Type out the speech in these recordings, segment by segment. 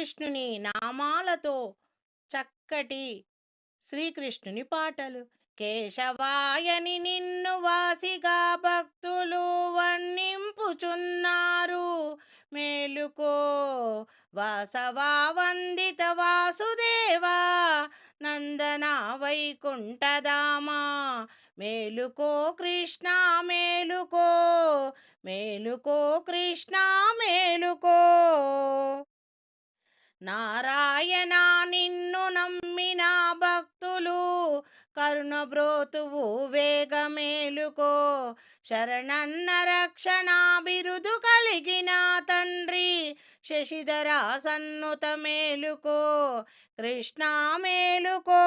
శ్రీకృష్ణుని నామాలతో చక్కటి శ్రీకృష్ణుని పాటలు. కేశవాయని నిన్ను వాసిగా భక్తులు వర్ణింపుచున్నారు. మేలుకో వాసవా వందిత వాసుదేవా నందన వైకుంఠదామా మేలుకో కృష్ణ మేలుకో మేలుకో కృష్ణ మేలుకో. నారాయణ నిన్ను నమ్మిన భక్తులు కరుణ బ్రోతువు వేగ మేలుకో శరణన్న రక్షణాభిరుదు కలిగిన తండ్రి శశిధర సన్నుత మేలుకో కృష్ణ మేలుకో.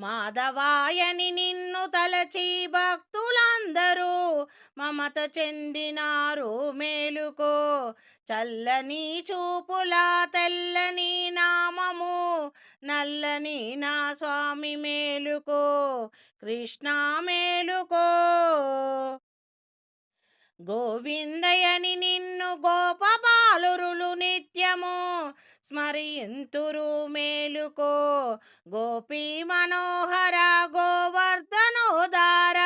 మాధవాయని నిన్ను తలచి భక్తులందరూ మమత చెందినారు మేలుకో. చల్లని చూపుల తెల్లని నామము నల్లని నా స్వామి మేలుకో. కృష్ణ మేలుకో. గోవిందయని నిన్ను గోపబాలురులు నిత్యము స్మరింతురు మేలుకో. గోపీ మనోహర గోవర్ధనోదార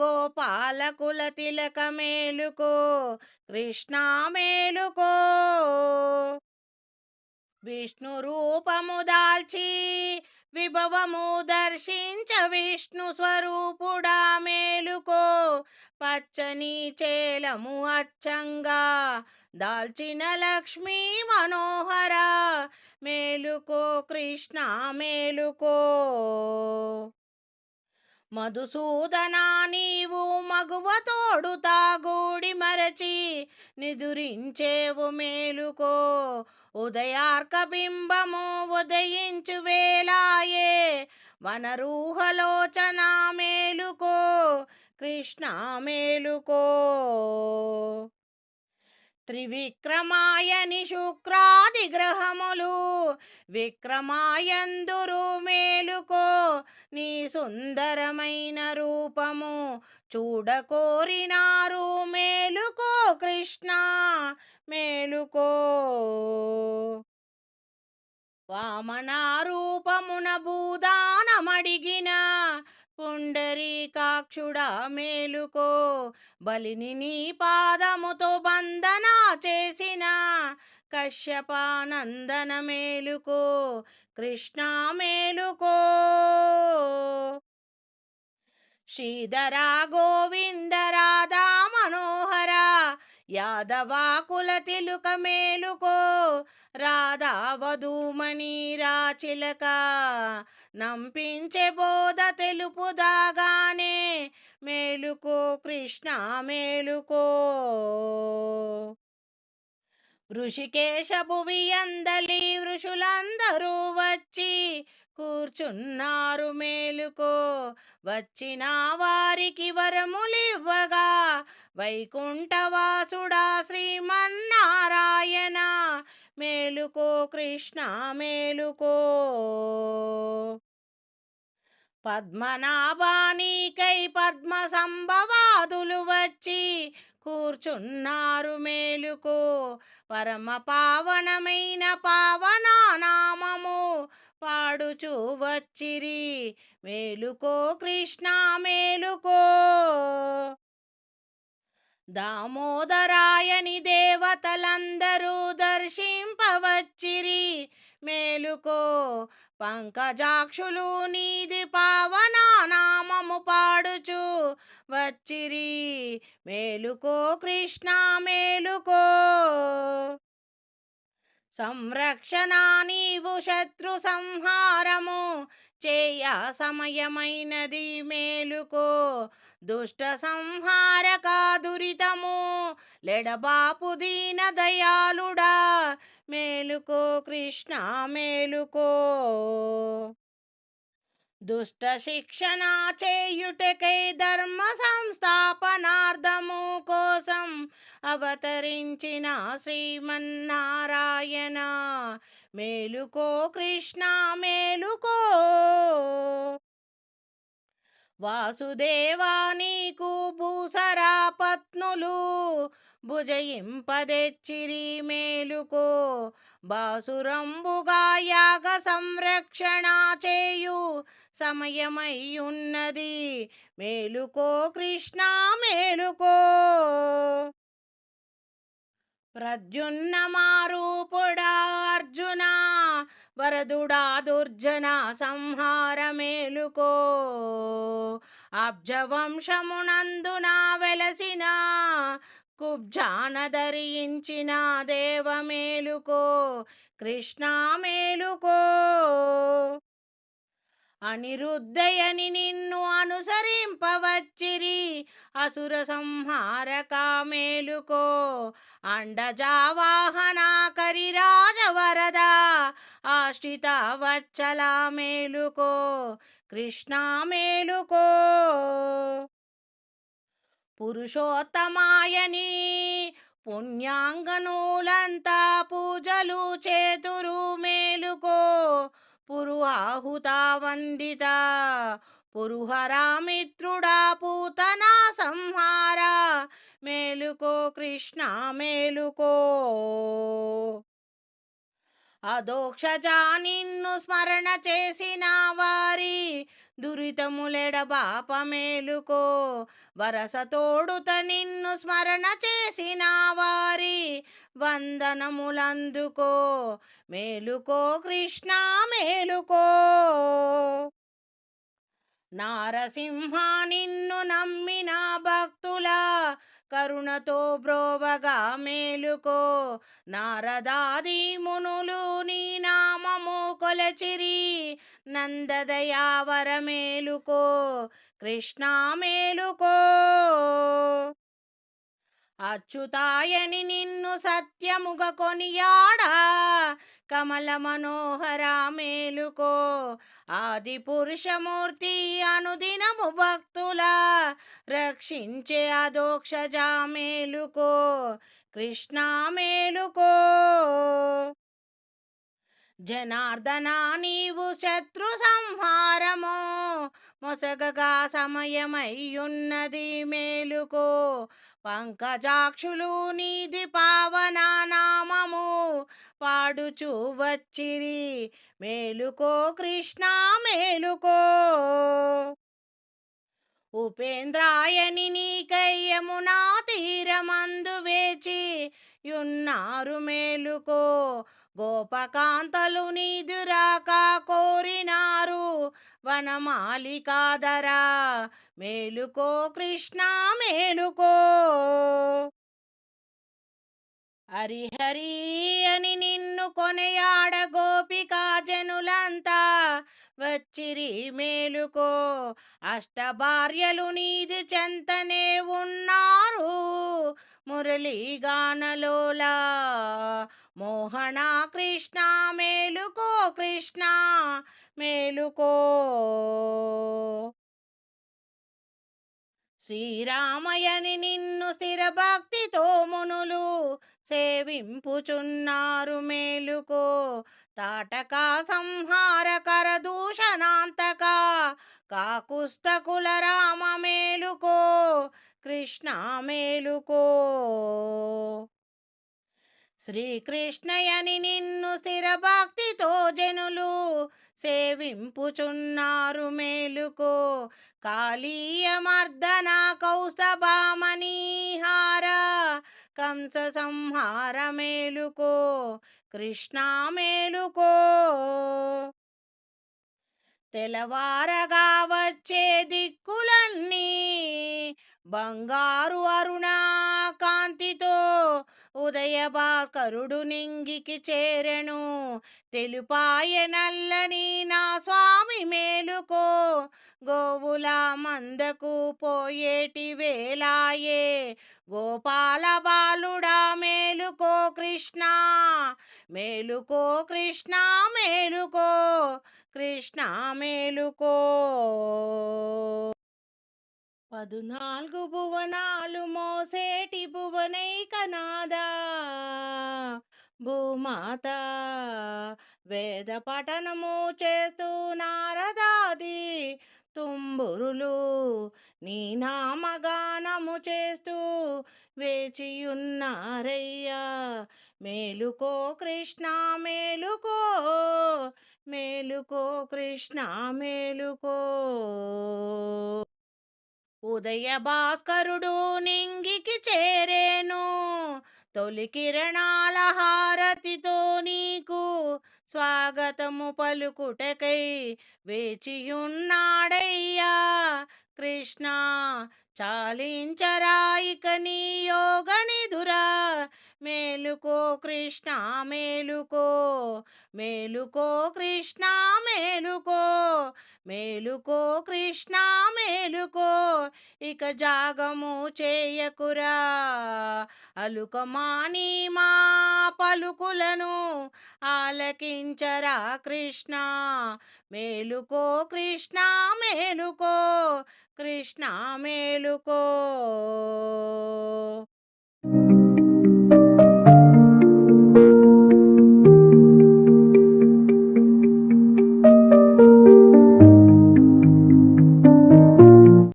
గోపాలకుల తిలక మేలుకో కృష్ణ మేలుకో. విష్ణు రూపము దాల్చి విభవము దర్శించ విష్ణు స్వరూపుడా మేలుకో. పచ్చని చేలము అచ్చంగా దాల్చిన లక్ష్మీ మనోహర మేలుకో కృష్ణ మేలుకో. మధుసూదనా నీవు మగువ తోడుతా గూడి మరచి నిదురించేవు మేలుకో. ఉదయార్క బింబము ఉదయించు వేలాయే వనరూహలోచన మేలుకో కృష్ణ మేలుకో. త్రివిక్రమాయని శుక్రాది గ్రహములు విక్రమాయందురు మేలుకో నీ సుందరమైన రూపము చూడకోరినారు మేలుకో కృష్ణ మేలుకో. వామన రూపమున భూదానమడిగిన పుండరీకాక్షుడా మేలుకో బలిని నీ పాదముతో బంధన చేసిన కశ్యపానందన మేలుకో కృష్ణ మేలుకో. శ్రీధరా గోవింద రాధా యాదవాకుల తిలుక మేలుకో రాధావధూమణి రాచిలక నంపించే బోధ తెలుపు దాగానే మేలుకో కృష్ణ మేలుకో. ఋషికేశ భువి అందలి ఋషులందరూ వచ్చి కూర్చున్నారు మేలుకో. వచ్చిన వారికి వరములివ్వగా. వైకుంఠవాసుడా శ్రీమన్నారాయణ. మేలుకో కృష్ణ మేలుకో. పద్మనాభానికై పద్మ సంభవాదులు వచ్చి కూర్చున్నారు మేలుకో. పరమ పావనమైన పావనా నామము పాడుచు వచ్చిరి. మేలుకో కృష్ణ మేలుకో. దామోదరాయని దేవతలందరూ దర్శింపవచ్చిరి. మేలుకో పంకజాక్షులు నీది పావన నామము పాడుచు వచ్చిరి. మేలుకో కృష్ణ మేలుకో. సంరక్షణ నీవు శత్రు సంహారము. చేయ సమయమైనది మేలుకో. దుష్ట సంహారక దురితము లెడబాపు దీన దయాళుడా. మేలుకో కృష్ణ మేలుకో. దుష్ట శిక్షణ చేయుటకై ధర్మ సంస్థాపనార్థము కోసం అవతరించిన శ్రీమన్నారాయణ. మేలుకో కృష్ణ మేలుకో. వాసుదేవా నీకు భూసరా పత్నులు భుజయింపదెచ్చిరి మేలుకో బాసురంబుగా యాగ సంరక్షణ చేయు సమయమయ్యున్నది మేలుకో కృష్ణ మేలుకో. ప్రద్యున్న మారూపుడా అర్జున వరదుడా దుర్జన సంహార మేలుకో. అబ్జవంశమునందున వెలసిన కుబ్జాన ధరించిన దేవ మేలుకో కృష్ణ మేలుకో అనిరుద్ధయని నిన్ను అనుసరింపవచ్చిరి అసుర సంహారక మేలుకో అండజావాహన కరిరాజవరద ఆశ్రిత వచ్చల మేలుకో కృష్ణ మేలుకో పురుషోత్తమాయని పుణ్యాంగనులంతా పూజలు చేతురు మేలుకో. పురుహాహుత వందిత పురుహరామిత్రుడా పూతన సంహార మేలుకో కృష్ణ మేలుకో. అదోక్షజా నిన్ను స్మరణ చేసిన వారి దురితములెడబాప మేలుకో వరసతోడుత నిన్ను స్మరణ చేసిన వారి వందనములందుకో. మేలుకో కృష్ణ మేలుకో. నారసింహ నిన్ను నమ్మిన భక్తుల కరుణతో బ్రోవగా మేలుకో. నారదాది మునులు నీ నామము కొలచిరి. నందదయావర మేలుకో కృష్ణ మేలుకో అచ్యుతాయని నిన్ను సత్యముగ కొనియాడా కమల మనోహర మేలుకో. ఆది పురుషమూర్తి అనుదినము భక్తుల రక్షించే అదోక్షజా మేలుకో కృష్ణ మేలుకో జనార్దన నీవు శత్రు సంహారము మొసగగా సమయమయ్యున్నది మేలుకో. పంకజాక్షులు నీది పావన నామము పాడుచు వచ్చిరి. మేలుకో కృష్ణ మేలుకో. ఉపేంద్రాయని నీకయ్యమునా తీరమందు వేచి యున్నారు మేలుకో. గోపకాంతలు నీదురాక కోరినారు వనమాలికాదరా మేలుకో కృష్ణ మేలుకో. హరిహరి అని నిన్ను కొనయాడ గోపికా జనులంతా వచ్చిరి మేలుకో. అష్టభార్యలు నీది చెంతనే ఉన్నారు మురళీగానలోలా. మోహన కృష్ణ మేలుకో కృష్ణ మేలుకో. శ్రీరామయని నిన్ను స్థిర భక్తితో మునులు సేవింపుచున్నారు మేలుకో. తాటక సంహారకర దూషణాంతక కాకుస్తకుల రామ మేలుకో. కృష్ణ మేలుకో. శ్రీకృష్ణయని నిన్ను స్థిర భక్తితో జనులు సేవింపుచున్నారు మేలుకో. కాళీయమర్దన కౌస్తభామణిహార కంస సంహార మేలుకో. కృష్ణ మేలుకో. తెలవారగా వచ్చే దిక్కులన్నీ బంగారు అరుణ కాంతితో ఉదయభాస్కరుడు నింగికి చేరెను. తెలుపాయ నల్లని నా స్వామి మేలుకో. గోవుల మందకు పోయేటి వేలాయే గోపాల బాలుడా మేలుకో కృష్ణ. మేలుకో కృష్ణ మేలుకో కృష్ణ మేలుకో. పదునాలుగు భువనాలు మోసేటి భువనైకనాదా భూమాత వేద పఠనము చేస్తూ నారదాది తుంబురులు నీ నామగానము చేస్తూ వేచియున్నారయ్యా. మేలుకో కృష్ణ మేలుకో మేలుకో కృష్ణ మేలుకో. ఉదయ భాస్కరుడు నింగికి చేరేను. తొలి కిరణాల హారతితో నీకు స్వాగతము పలుకుటకై వేచియున్నాడయ్యా. కృష్ణ చాలించరాయిక నీ యోగ మేలుకో కృష్ణ మేలుకో మేలుకో కృష్ణ మేలుకో మేలుకో కృష్ణ మేలుకో ఇక జాగము చేయకురా. అలుకమాని మా పలుకులను ఆలకించరా కృష్ణ మేలుకో కృష్ణ మేలుకో కృష్ణ మేలుకో.